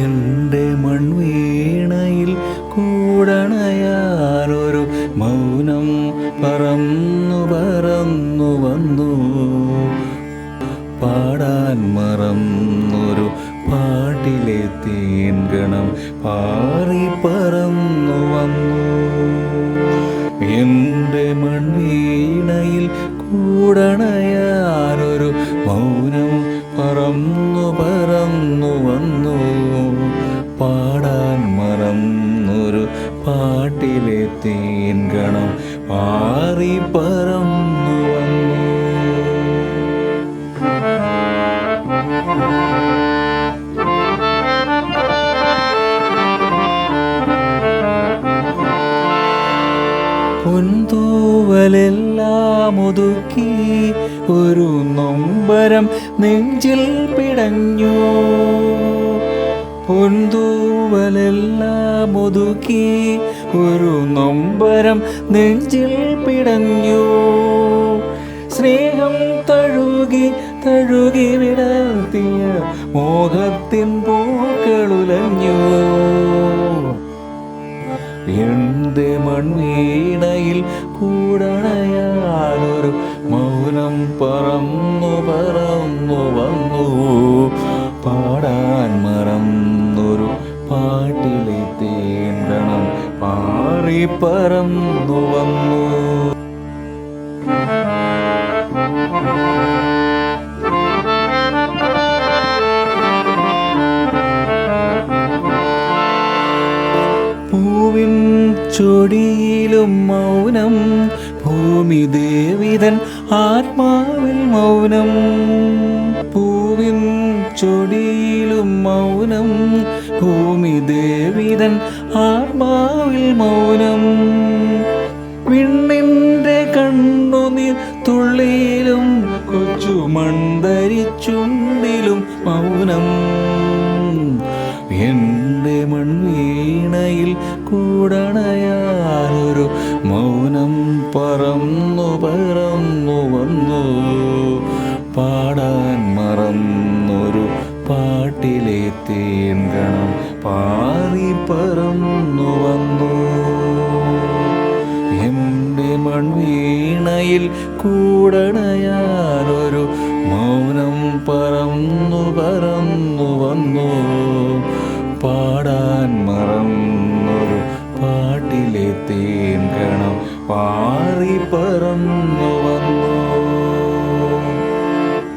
എന്റെ മൺവീണയിൽ കൂടണയാലൊരു മൗനം പറന്നു പറന്നു വന്നു. പാടാൻ മറന്നൊരു പാട്ടിലെ തേൻഗണം പാറി പറന്നു വന്നു. എന്റെ മൺവീണയിൽ കൂടണയാലൊരു മൗനം പറന്നു പറന്നു വന്നു. പാടാൻ മറന്നൊരു പാട്ടിലെ തേൻഗണം പാറി പറന്നു വന്നു. പൊൻതൂവലെല്ലാം ഒതുക്കി ഒരു നൊമ്പരം നെഞ്ചിൽ പിടഞ്ഞു. പൊന്തൂവലെല്ലാം ഒതുക്കി ഒരു നൊമ്പരം നെഞ്ചിൽ പിടഞ്ഞു. സ്നേഹം തഴുകി തഴുകി വിടർത്തിയ മോഹത്തിൻ പൂക്കളുലഞ്ഞു. എന്റെ മൺവീണയിൽ കൂടണയാനൊരു മൗനം പറന്നു പറന്നു വന്നു. പാടാൻ മറന്നൊരു പാട്ടിലെ തേണ്ടണം. പാറി പറന്നു വന്നു. ചൊടിയിലും മൗനം ഭൂമി ദേവിതൻ ആത്മാവിൽ മൗനം പൂവിൻ ചൊടിയിലും മൗനം ഭൂമി ദേവിതൻ ആത്മാവിൽ മൗനം. വിണ്ണിന്റെ കണ്ണുനീർ തുള്ളിയിലും കൊച്ചു മൺധരിച്ചുണ്ടിലും മൗനം. എന്റെ മൺവീണയിൽ കൂടണയാനൊരു മൗനം. പറന്നു പറന്നു വന്നു. പാടാൻ മറന്നൊരു പാട്ടിലെ തേൻകണം പാറി പറന്നു വന്നു. എന്റെ മൺവീണയിൽ കൂടണയാ പാറി